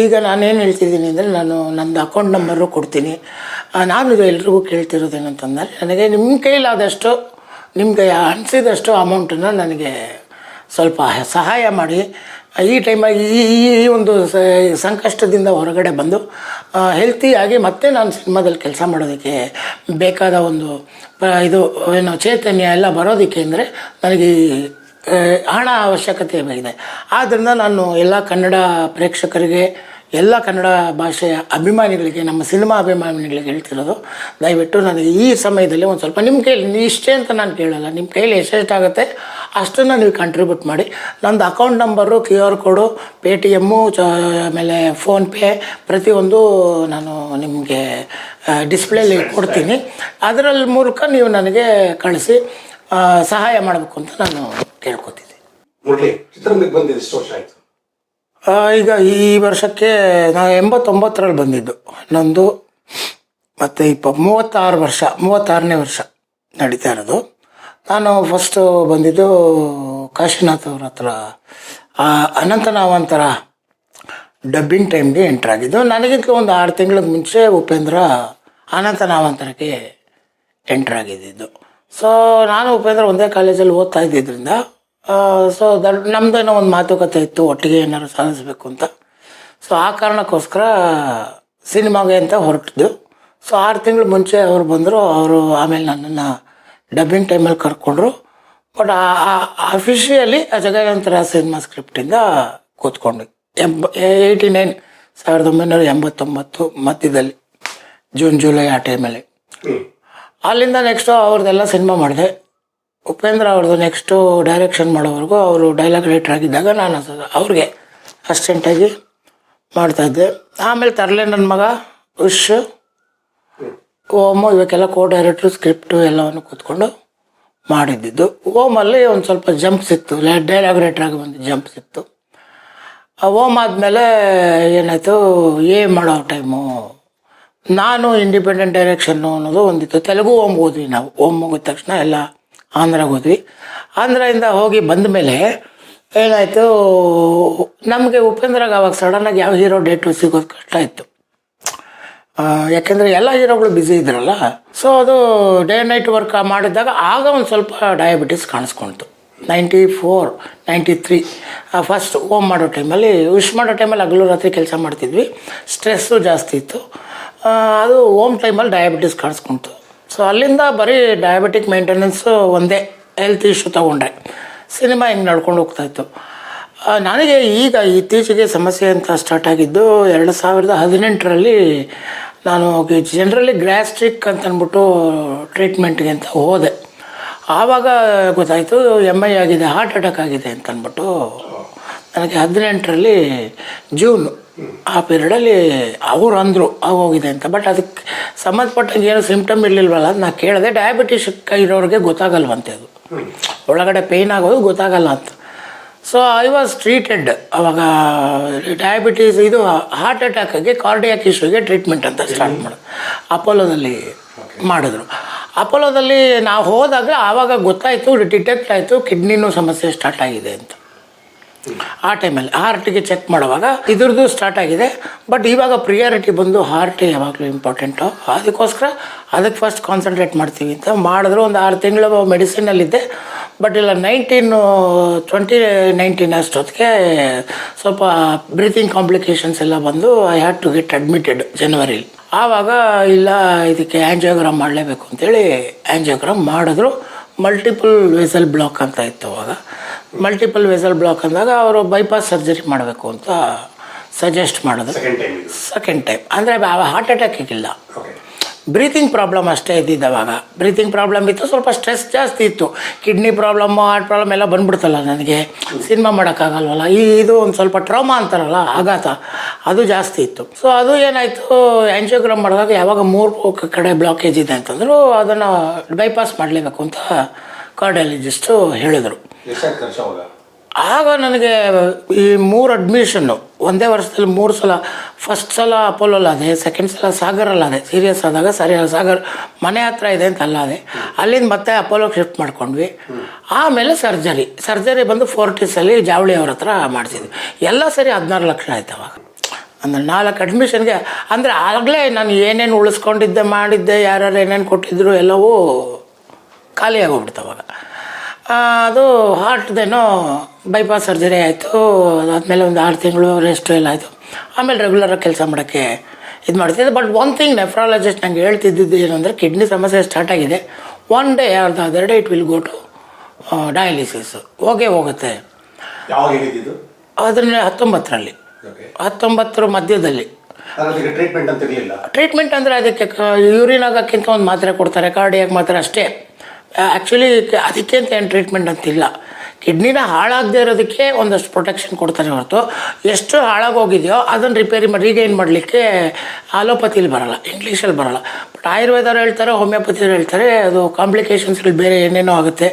ಈಗ ನಾನೇನು ಹೇಳ್ತಿದ್ದೀನಿ ಅಂದರೆ ನಾನು ನಂದು ಅಕೌಂಟ್ ನಂಬರು ಕೊಡ್ತೀನಿ. ನಾನು ಎಲ್ರಿಗೂ ಕೇಳ್ತಿರೋದೇನಂತಂದರೆ ನನಗೆ ನಿಮ್ಮ ಕೈಲಾದಷ್ಟು, ನಿಮಗೆ ಅನಿಸಿದಷ್ಟು ಅಮೌಂಟನ್ನು ನನಗೆ ಸ್ವಲ್ಪ ಸಹಾಯ ಮಾಡಿ. ಈ ಟೈಮಾಗಿ ಈ ಈ ಒಂದು ಸಂಕಷ್ಟದಿಂದ ಹೊರಗಡೆ ಬಂದು ಹೆಲ್ತಿಯಾಗಿ ಮತ್ತೆ ನಾನು ಸಿನಿಮಾದಲ್ಲಿ ಕೆಲಸ ಮಾಡೋದಕ್ಕೆ ಬೇಕಾದ ಒಂದು ಇದು, ಏನು ಚೈತನ್ಯ ಎಲ್ಲ ಬರೋದಕ್ಕೆ ಅಂದರೆ ನನಗೆ ಹಣ ಅವಶ್ಯಕತೆ ಇದೆ ಆದ್ದರಿಂದ ನಾನು ಎಲ್ಲ ಕನ್ನಡ ಪ್ರೇಕ್ಷಕರಿಗೆ, ಎಲ್ಲ ಕನ್ನಡ ಭಾಷೆಯ ಅಭಿಮಾನಿಗಳಿಗೆ, ನಮ್ಮ ಸಿನಿಮಾ ಅಭಿಮಾನಿಗಳಿಗೆ ಹೇಳ್ತಿರೋದು, ದಯವಿಟ್ಟು ನನಗೆ ಈ ಸಮಯದಲ್ಲಿ ಒಂದು ಸ್ವಲ್ಪ ನಿಮ್ಮ ಕೈಯಲ್ಲಿ ಇಷ್ಟೇ ಅಂತ ನಾನು ಕೇಳಲ್ಲ ನಿಮ್ಮ ಕೈಲಿ ಎಷ್ಟೆಷ್ಟಾಗುತ್ತೆ ಅಷ್ಟನ್ನು ನೀವು ಕಾಂಟ್ರಿಬ್ಯೂಟ್ ಮಾಡಿ. ನಂದು account number Q R code Paytm ಚ, ಆಮೇಲೆ ಫೋನ್ಪೇ ಪ್ರತಿಯೊಂದು ನಾನು ನಿಮಗೆ ಡಿಸ್ಪ್ಲೇಲಿ ಕೊಡ್ತೀನಿ. ಅದರಲ್ಲಿ ಮೂಲಕ ನೀವು ನನಗೆ ಕಳಿಸಿ ಸಹಾಯ ಮಾಡಬೇಕು ಅಂತ ನಾನು ಕೇಳ್ಕೊತಿದ್ದೆ. ಮುರಳಿ ಚಿತ್ರರಂಗಕ್ಕೆ ಬಂದಿದ್ದು ಎಷ್ಟು ವರ್ಷ ಆಯ್ತು? ಆ, ಈಗ ಈ ವರ್ಷಕ್ಕೆ ನಾನು ಎಂಬತ್ತೊಂಬತ್ತರಲ್ಲಿ ಬಂದಿದ್ದು. ನಂದು ಮತ್ತು ಇಪ್ಪ ಮೂವತ್ತಾರು ವರ್ಷ ಮೂವತ್ತಾರನೇ ವರ್ಷ ನಡೀತಾ ಇರೋದು. ನಾನು ಫಸ್ಟು ಬಂದಿದ್ದು ಕಾಶಿನಾಥ್ ಅವ್ರ ಹತ್ರ. ಅನಂತನಾವಂತರ ಡಬ್ಬಿಂಗ್ ಟೈಮ್ಗೆ ಎಂಟ್ರ್ ಆಗಿದ್ದು. ನನಗಿಂತ ಒಂದು ಆರು ತಿಂಗಳಿಗೆ ಮುಂಚೆ ಉಪೇಂದ್ರ ಅನಂತನಾವಂತರಕ್ಕೆ ಎಂಟ್ರ್ ಆಗಿದ್ದಿದ್ದು ಸೊ ನಾನು ಉಪೇಂದ್ರ ಒಂದೇ ಕಾಲೇಜಲ್ಲಿ ಓದ್ತಾ ಇದ್ದಿದ್ದರಿಂದ ಸೊ ದಡ್ ನಮ್ಮದೇನೋ ಒಂದು ಮಾತುಕತೆ ಇತ್ತು, ಒಟ್ಟಿಗೆ ಏನಾದ್ರು ಸಾಧಿಸ್ಬೇಕು ಅಂತ. ಸೊ ಆ ಕಾರಣಕ್ಕೋಸ್ಕರ ಸಿನಿಮಾಗೆ ಅಂತ ಹೊರಟಿದ್ದು. ಸೊ ಆರು ತಿಂಗಳು ಮುಂಚೆ ಅವರು ಬಂದರು, ಅವರು ಆಮೇಲೆ ನನ್ನನ್ನು ಡಬ್ಬಿಂಗ್ ಟೈಮಲ್ಲಿ ಕರ್ಕೊಂಡ್ರು. ಬಟ್ ಅಫಿಷಿಯಲಿ ಜಗಯಂತರ ಸಿನಿಮಾ ಸ್ಕ್ರಿಪ್ಟಿಂದ ಕೂತ್ಕೊಂಡು ಎಂಬ ಏಯ್ಟಿ ನೈನ್ ಸಾವಿರದ ಒಂಬೈನೂರ ಎಂಬತ್ತೊಂಬತ್ತು ಮಧ್ಯದಲ್ಲಿ ಜೂನ್ ಜುಲೈ ಆ ಟೈಮಲ್ಲಿ ಅಲ್ಲಿಂದ ನೆಕ್ಸ್ಟು ಅವ್ರದ್ದೆಲ್ಲ ಸಿನಿಮಾ ಮಾಡಿದೆ. ಉಪೇಂದ್ರ ಅವ್ರದ್ದು ನೆಕ್ಸ್ಟು ಡೈರೆಕ್ಷನ್ ಮಾಡೋವರೆಗೂ ಅವರು ಡೈಲಾಗ್ ರೈಟರ್ ಆಗಿದ್ದಾಗ ನಾನು ಅವ್ರಿಗೆ ಅಸ್ಟೆಂಟಾಗಿ ಮಾಡ್ತಾಯಿದ್ದೆ ಆಮೇಲೆ ತರಲೆ ನನ್ನ ಮಗ ಉಶ್ ಓಮು ಇವಕ್ಕೆಲ್ಲ ಕೋ ಡೈರೆಕ್ಟ್ರು ಸ್ಕ್ರಿಪ್ಟು ಎಲ್ಲವನ್ನು ಕೂತ್ಕೊಂಡು ಮಾಡಿದ್ದಿದ್ದು. ಓಮಲ್ಲಿ ಒಂದು ಸ್ವಲ್ಪ ಜಂಪ್ ಸಿತ್ತು ಡೈಲಾಗ್ ರೈಟ್ರಾಗಿ ಒಂದು ಜಂಪ್ ಆ ಓಮ್ ಆದಮೇಲೆ ಏನಾಯಿತು, ಏ ಮಾಡೋ ಟೈಮು ನಾನು ಇಂಡಿಪೆಂಡೆಂಟ್ ಡೈರೆಕ್ಷನ್ನು ಅನ್ನೋದು ಒಂದಿತ್ತು ತೆಲುಗು ಓಮ್ ಹೋದ್ವಿ ನಾವು. ಓಮ್ ಮುಗಿದ ತಕ್ಷಣ ಎಲ್ಲ ಆಂಧ್ರಾಗೆ ಹೋದ್ವಿ. ಆಂಧ್ರದಿಂದ ಹೋಗಿ ಬಂದ ಮೇಲೆ ಏನಾಯಿತು, ನಮಗೆ ಉಪೇಂದ್ರಾಗ ಅವಾಗ ಸಡನ್ನಾಗಿ ಯಾವ ಹೀರೋ ಡೇಟು ಸಿಗೋದು ಕಷ್ಟ ಇತ್ತು. ಯಾಕೆಂದರೆ ಎಲ್ಲ ಹೀರೋಗಳು ಬ್ಯುಸಿ ಇದ್ರಲ್ಲ. ಸೊ ಅದು ಡೇ ನೈಟ್ ವರ್ಕ್ ಮಾಡಿದಾಗ ಆಗ ಒಂದು ಸ್ವಲ್ಪ diabetes ಕಾಣಿಸ್ಕೊಳ್ತು ninety four ninety three first ohm ಮಾಡೋ ಟೈಮಲ್ಲಿ ವಿಶ್ ಮಾಡೋ ಟೈಮಲ್ಲಿ ಹಗಲು ರಾತ್ರಿ ಕೆಲಸ ಮಾಡ್ತಿದ್ವಿ. ಸ್ಟ್ರೆಸ್ಸು ಜಾಸ್ತಿ ಇತ್ತು. ಅದು ಓಮ್ ಟೈಮಲ್ಲಿ ಡಯಾಬಿಟಿಸ್ ಕಾಣಿಸ್ಕೊಂತು. ಸೊ ಅಲ್ಲಿಂದ ಬರೀ ಡಯಾಬಿಟಿಕ್ ಮೇಂಟೆನೆನ್ಸು ಒಂದೇ ಹೆಲ್ತ್ ಇಶ್ಯೂ ತೊಗೊಂಡ್ರೆ. ಸಿನಿಮಾ ಹಿಂಗೆ ನಡ್ಕೊಂಡು ಹೋಗ್ತಾಯಿತ್ತು ನನಗೆ ಈಗ ಇತ್ತೀಚೆಗೆ ಸಮಸ್ಯೆ ಅಂತ ಸ್ಟಾರ್ಟ್ ಆಗಿದ್ದು ಎರಡು ಸಾವಿರದ ಹದಿನೆಂಟರಲ್ಲಿ ನಾನು ಜನರಲಿ ಗ್ಯಾಸ್ಟ್ರಿಕ್ ಅಂತ ಅಂದ್ಬಿಟ್ಟು ಟ್ರೀಟ್ಮೆಂಟ್ಗೆ ಅಂತ ಹೋದೆ. ಆವಾಗ ಗೊತ್ತಾಯಿತು ಎಂ ಐ ಆಗಿದೆ ಹಾರ್ಟ್ ಅಟ್ಯಾಕ್ ಆಗಿದೆ ಅಂತ ಅಂದ್ಬಿಟ್ಟು ನನಗೆ ಹದಿನೆಂಟರಲ್ಲಿ ಜೂನ್ ಆ ಪೀರಿಯಡಲ್ಲಿ ಅವ್ರು ಅಂದರು ಆಗೋಗಿದೆ ಅಂತ. ಬಟ್ ಅದಕ್ಕೆ ಸಂಬಂಧಪಟ್ಟಂಗೆ ಏನು ಸಿಂಪ್ಟಮ್ ಇರಲಿಲ್ವಲ್ಲ ಅದು ನಾನು ಕೇಳಿದೆ ಡಯಾಬಿಟಿಸ್ ಇರೋರಿಗೆ ಗೊತ್ತಾಗಲ್ವಂತೆ ಅದು. ಒಳಗಡೆ ಪೇಯ್ನ್ ಆಗೋದು ಗೊತ್ತಾಗಲ್ಲ ಅಂತ. ಸೊ ಐ ವಾಸ್ ಟ್ರೀಟೆಡ್ ಅವಾಗ ಡಯಾಬಿಟೀಸ್ ಇದು ಹಾರ್ಟ್ ಅಟ್ಯಾಕಿಗೆ ಕಾರ್ಡಿಯಾಕ್ ಇಶ್ಯೂಗೆ ಟ್ರೀಟ್ಮೆಂಟ್ ಅಂತ ಸ್ಟಾರ್ಟ್ ಮಾಡೋದು ಅಪೋಲೋದಲ್ಲಿ ಮಾಡಿದ್ರು. ಅಪೋಲೋದಲ್ಲಿ ನಾವು ಹೋದಾಗ ಆವಾಗ ಗೊತ್ತಾಯಿತು ಡಿಟೆಕ್ಟ್ ಆಯಿತು ಕಿಡ್ನಿನೂ ಸಮಸ್ಯೆ ಸ್ಟಾರ್ಟ್ ಆಗಿದೆ ಅಂತ. ಆ ಟೈಮಲ್ಲಿ ಹಾರ್ಟಿಗೆ ಚೆಕ್ ಮಾಡುವಾಗ ಇದ್ರದ್ದು ಸ್ಟಾರ್ಟ್ ಆಗಿದೆ. ಬಟ್ ಇವಾಗ ಪ್ರಿಯಾರಿಟಿ ಬಂದು ಹಾರ್ಟ್ ಯಾವಾಗಲೂ ಇಂಪಾರ್ಟೆಂಟು ಅದಕ್ಕೋಸ್ಕರ ಅದಕ್ಕೆ ಫಸ್ಟ್ ಕಾನ್ಸಂಟ್ರೇಟ್ ಮಾಡ್ತೀವಿ ಅಂತ ಮಾಡಿದ್ರು. ಒಂದು ಆರು ತಿಂಗಳು ಮೆಡಿಸಿನಲ್ಲಿದ್ದೆ ಬಟ್ ಇಲ್ಲ ನೈನ್ಟೀನು ಟ್ವೆಂಟಿ ನೈನ್ಟೀನ್ ಅಷ್ಟೊತ್ತಿಗೆ ಸ್ವಲ್ಪ ಬ್ರೀತಿಂಗ್ ಕಾಂಪ್ಲಿಕೇಶನ್ಸ್ ಎಲ್ಲ ಬಂದು I had to get admitted ಜನವರಿಲಿ ಆವಾಗ, ಇಲ್ಲ, ಇದಕ್ಕೆ ಆ್ಯಂಜಿಯೋಗ್ರಾಮ್ ಮಾಡಲೇಬೇಕು ಅಂತೇಳಿ ಆ್ಯಂಜಿಯೋಗ್ರಾಮ್ ಮಾಡಿದ್ರು. ಮಲ್ಟಿಪಲ್ ವೆಸಲ್ ಬ್ಲಾಕ್ ಅಂತ ಇತ್ತು ಅವಾಗ. ಮಲ್ಟಿಪಲ್ ವೆಸಲ್ ಬ್ಲಾಕ್ ಅಂದಾಗ ಅವರು ಬೈಪಾಸ್ ಸರ್ಜರಿ ಮಾಡಬೇಕು ಅಂತ ಸಜೆಸ್ಟ್ ಮಾಡಿದ್ರು. ಸೆಕೆಂಡ್ ಟೈಮ್ ಅಂದರೆ heart attack okay breathing problem ಅಷ್ಟೇ ಇದ್ದಿದ್ದು ಅವಾಗ. ಬ್ರೀತಿಂಗ್ ಪ್ರಾಬ್ಲಮ್ ಇತ್ತು ಸ್ವಲ್ಪ ಸ್ಟ್ರೆಸ್ ಜಾಸ್ತಿ ಇತ್ತು. ಕಿಡ್ನಿ ಪ್ರಾಬ್ಲಮ್ಮು ಹಾರ್ಟ್ ಪ್ರಾಬ್ಲಮ್ ಎಲ್ಲ ಬಂದ್ಬಿಡ್ತಲ್ಲ ನನಗೆ. ಸಿನಿಮಾ ಮಾಡೋಕ್ಕಾಗಲ್ವಲ್ಲ? ಈ ಇದು ಒಂದು ಸ್ವಲ್ಪ ಟ್ರಾಮಾ ಅಂತಾರಲ್ಲ ಆಘಾತ. ಅದು ಜಾಸ್ತಿ ಇತ್ತು. ಸೊ ಅದು ಏನಾಯಿತು ಆ್ಯಂಜಿಯೋಗ್ರಾಮ್ ಮಾಡಿದಾಗ ಯಾವಾಗ ಮೂರು ಕಡೆ ಬ್ಲಾಕೇಜ್ ಇದೆ ಅಂತಂದ್ರು ಅದನ್ನು ಬೈಪಾಸ್ ಮಾಡಲೇಬೇಕು ಅಂತ ಕಾರ್ಡಿಯಾಲಜಿಸ್ಟು ಹೇಳಿದರು. ಆಗ? ನನಗೆ ಈ ಮೂರು ಅಡ್ಮಿಷನ್ನು ಒಂದೇ ವರ್ಷದಲ್ಲಿ ಮೂರು ಸಲ ಫಸ್ಟ್ ಸಲ ಅಪೋಲೋಲಾದೆ ಸೆಕೆಂಡ್ ಸಲ ಸಾಗರಲ್ಲಾದೆ ಸೀರಿಯಸ್ ಆದಾಗ ಸರಿ ಸಾಗರ್ ಮನೆ ಹತ್ರ ಇದೆ ಅಂತ ಅಲ್ಲಾದೆ ಅಲ್ಲಿಂದ ಮತ್ತೆ ಅಪೋಲೋಗೆ ಶಿಫ್ಟ್ ಮಾಡ್ಕೊಂಡ್ವಿ. ಆಮೇಲೆ ಸರ್ಜರಿ ಸರ್ಜರಿ ಬಂದು ಫೋರ್ಟೀಸಲ್ಲಿ ಜಾವಳಿ ಅವ್ರ ಹತ್ರ ಮಾಡಿಸಿದ್ವಿ. ಎಲ್ಲ ಸರಿ ಹದಿನಾರು ಲಕ್ಷ ಆಯ್ತು ಅವಾಗ. ಅಂದರೆ ನಾಲ್ಕು ಅಡ್ಮಿಷನ್ಗೆ ಅಂದರೆ ಆಗಲೇ ನಾನು ಏನೇನು ಉಳಿಸ್ಕೊಂಡಿದ್ದೆ ಮಾಡಿದ್ದೆ ಯಾರ್ಯಾರು ಏನೇನು ಕೊಟ್ಟಿದ್ರು ಎಲ್ಲವೂ ಖಾಲಿಯಾಗೋಗ್ಬಿಡ್ತು ಅವಾಗ. ಅದು ಹಾರ್ಟ್ದೇನೋ ಬೈಪಾಸ್ ಸರ್ಜರಿ ಆಯಿತು ಅದಾದಮೇಲೆ ಒಂದು ಆರು ತಿಂಗಳು ರೆಸ್ಟ್ ಎಲ್ಲ ಆಯಿತು. ಆಮೇಲೆ ರೆಗ್ಯುಲರಾಗಿ ಕೆಲಸ ಮಾಡೋಕ್ಕೆ ಇದು ಮಾಡ್ತಿದ್ದೆ. ಬಟ್ ಒನ್ ಥಿಂಗ್ ನೆಫ್ರಾಲಜಿಸ್ಟ್ ನಂಗೆ ಹೇಳ್ತಿದ್ದಿದ್ದು ಏನು ಅಂದರೆ ಕಿಡ್ನಿ ಸಮಸ್ಯೆ ಸ್ಟಾರ್ಟ್ ಆಗಿದೆ. ಒನ್ ಡೇ ಅರ್ಧ other day it will go to dialysis ಹೋಗೇ ಹೋಗುತ್ತೆ. ಅದನ್ನೇ ಹತ್ತೊಂಬತ್ತರಲ್ಲಿ. ಹತ್ತೊಂಬತ್ತರ ಮಧ್ಯದಲ್ಲಿ. ಟ್ರೀಟ್ಮೆಂಟ್ ಅಂದರೆ ಅದಕ್ಕೆ ಯೂರಿನ್ ಆಗೋಕ್ಕಿಂತ ಒಂದು ಮಾತ್ರೆ ಕೊಡ್ತಾರೆ. ಕಾರ್ಡಿಯಾಗಿ ಮಾತ್ರೆ ಅಷ್ಟೇ. ಆ್ಯಕ್ಚುಲಿ ಅದಕ್ಕೆ ಅಂತ ಏನು ಟ್ರೀಟ್ಮೆಂಟ್ ಅಂತಿಲ್ಲ. ಕಿಡ್ನಿನ ಹಾಳಾಗದೇ ಇರೋದಕ್ಕೆ ಒಂದಷ್ಟು ಪ್ರೊಟೆಕ್ಷನ್ ಕೊಡ್ತಾರೆ ಹೊರತು. ಎಷ್ಟು ಹಾಳಾಗೋಗಿದೆಯೋ ಅದನ್ನು ರಿಪೇರಿ ಮಾಡಿ ರೀಗೈನ್ ಮಾಡಲಿಕ್ಕೆ ಆಲೋಪತಿಲಿ ಬರಲ್ಲ ಇಂಗ್ಲೀಷಲ್ಲಿ ಬರಲ್ಲ. ಬಟ್ ಆಯುರ್ವೇದವ್ರು ಹೇಳ್ತಾರೆ ಹೋಮಿಯೋಪತಿಯವ್ರು ಹೇಳ್ತಾರೆ, ಅದು ಕಾಂಪ್ಲಿಕೇಶನ್ಸ್ಗಳು ಬೇರೆ ಏನೇನೋ ಆಗುತ್ತೆ.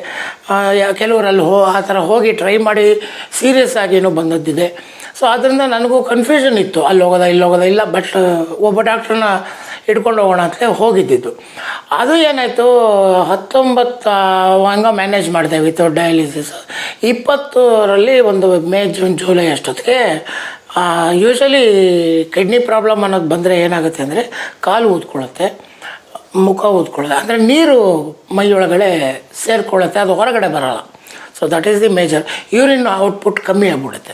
ಕೆಲವರಲ್ಲಿ ಹೋ ಆ ಥರ ಹೋಗಿ ಟ್ರೈ ಮಾಡಿ ಸೀರಿಯಸ್ ಆಗಿ ಏನೋ ಬಂದದ್ದಿದೆ. ಸೊ ಆದ್ದರಿಂದ ನನಗೂ ಕನ್ಫ್ಯೂಷನ್ ಇತ್ತು. ಅಲ್ಲಿ ಹೋಗೋದ, ಇಲ್ಲಿ ಹೋಗೋದ, ಇಲ್ಲ ಬಟ್ ಒಬ್ಬ ಡಾಕ್ಟ್ರನ್ನ ಹಿಡ್ಕೊಂಡು ಹೋಗೋಣ ಅಂತಲೇ ಹೋಗಿದ್ದಿದ್ದು. ಅದು ಏನಾಯಿತು, ಹತ್ತೊಂಬತ್ತು, ಹಂಗೆ ಮ್ಯಾನೇಜ್ ಮಾಡಿದೆ ವಿತೌಟ್ ಡಯಾಲಿಸಿಸ್ ಇಪ್ಪತ್ತರಲ್ಲಿ ಒಂದು ಮೇ, ಜೂನ್, ಜೂಲೈ ಅಷ್ಟೊತ್ತಿಗೆ ಯೂಶಲಿ ಕಿಡ್ನಿ ಪ್ರಾಬ್ಲಮ್ ಅನ್ನೋದು ಬಂದರೆ ಏನಾಗುತ್ತೆ ಅಂದರೆ ಕಾಲು ಊದ್ಕೊಳ್ಳುತ್ತೆ, ಮುಖ ಊದ್ಕೊಳ್ಳುತ್ತೆ, ಅಂದರೆ ನೀರು ಮೈಯೊಳಗಡೆ ಸೇರಿಕೊಳ್ಳುತ್ತೆ, ಅದು ಹೊರಗಡೆ ಬರೋಲ್ಲ. So that is the major urine output ಕಮ್ಮಿ ಆಗಿಬಿಡುತ್ತೆ.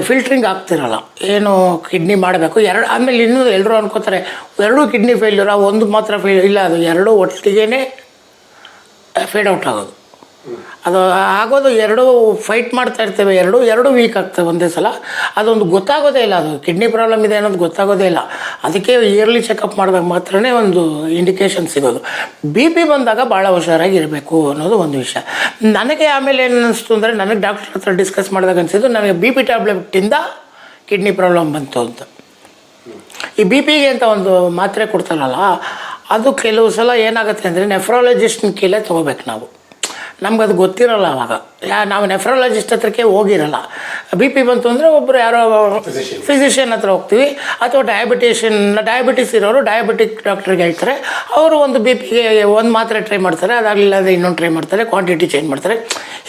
ಫಿಲ್ಟ್ರಿಂಗ್ ಆಗ್ತಿರಲ್ಲ. ಏನು ಕಿಡ್ನಿ ಮಾಡಬೇಕು? ಎರಡು, ಆಮೇಲೆ ಇನ್ನೂ ಎಲ್ಲರೂ ಅನ್ಕೋತಾರೆ, ಎರಡೂ ಕಿಡ್ನಿ ಫೇಲ್ಯೂರ ಒಂದು ಮಾತ್ರ ಫೇಲ್ ಇಲ್ಲ, ಅದು ಎರಡೂ ಒಟ್ಟಿಗೆ ಫೇಡ್ ಔಟ್ ಆಗೋದು. ಅದು ಆಗೋದು ಎರಡು ಫೈಟ್ ಮಾಡ್ತಾ ಇರ್ತೇವೆ, ಎರಡು ಎರಡು ವೀಕ್ ಆಗ್ತವೆ ಒಂದೇ ಸಲ. ಅದೊಂದು ಗೊತ್ತಾಗೋದೇ ಇಲ್ಲ, ಅದು ಕಿಡ್ನಿ ಪ್ರಾಬ್ಲಮ್ ಇದೆ ಅನ್ನೋದು ಗೊತ್ತಾಗೋದೇ ಇಲ್ಲ. ಅದಕ್ಕೆ ಇಯರ್ಲಿ ಚೆಕಪ್ ಮಾಡಿದಾಗ ಮಾತ್ರನೇ ಒಂದು ಇಂಡಿಕೇಶನ್ ಸಿಗೋದು. ಬಿ ಪಿ ಬಂದಾಗ ಭಾಳ ಹುಷಾರಾಗಿರಬೇಕು ಅನ್ನೋದು ಒಂದು ವಿಷಯ. ನನಗೆ ಆಮೇಲೆ ಏನು ಅನ್ನಿಸ್ತು ಅಂದರೆ ನನಗೆ ಡಾಕ್ಟರ್ ಹತ್ರ ಡಿಸ್ಕಸ್ ಮಾಡಿದಾಗ ಅನಿಸಿದ್ದು, ನನಗೆ ಬಿ ಪಿ ಟ್ಯಾಬ್ಲೆಟಿಂದ ಕಿಡ್ನಿ ಪ್ರಾಬ್ಲಮ್ ಬಂತು ಅಂತ. ಈ ಬಿ ಪಿಗೆ ಅಂತ ಒಂದು ಮಾತ್ರೆ ಕೊಡ್ತಾರಲ್ಲ, ಅದು ಕೆಲವು ಸಲ ಏನಾಗುತ್ತೆ ಅಂದರೆ ನೆಫ್ರಾಲಜಿಸ್ಟ್ನ ಕೀಲೇ ತೊಗೋಬೇಕು ನಾವು. ನಮ್ಗೆ ಅದು ಗೊತ್ತಿರಲ್ಲ ಅವಾಗ. ಯಾ ನಾವು ನೆಫ್ರಾಲಜಿಸ್ಟ್ ಹತ್ರಕ್ಕೆ ಹೋಗಿರಲ್ಲ. ಬಿ ಪಿ ಬಂತು ಅಂದರೆ ಒಬ್ಬರು ಯಾರೋ. ಫಿಸಿಷಿಯನ್ ಹತ್ರ ಹೋಗ್ತೀವಿ. ಅಥವಾ ಡಯಾಬಿಟೇಷನ್ ಡಯಾಬಿಟಿಸ್ ಇರೋರು ಡಯಾಬಿಟಿಕ್ ಡಾಕ್ಟ್ರಿಗೆ ಹೇಳ್ತಾರೆ. ಅವರು ಒಂದು ಬಿ ಪಿಗೆ ಒಂದು ಮಾತ್ರೆ ಟ್ರೈ ಮಾಡ್ತಾರೆ ಅದಾಗಲಿಲ್ಲ ಅಂದರೆ ಇನ್ನೊಂದು ಟ್ರೈ ಮಾಡ್ತಾರೆ ಕ್ವಾಂಟಿಟಿ ಚೇಂಜ್ ಮಾಡ್ತಾರೆ.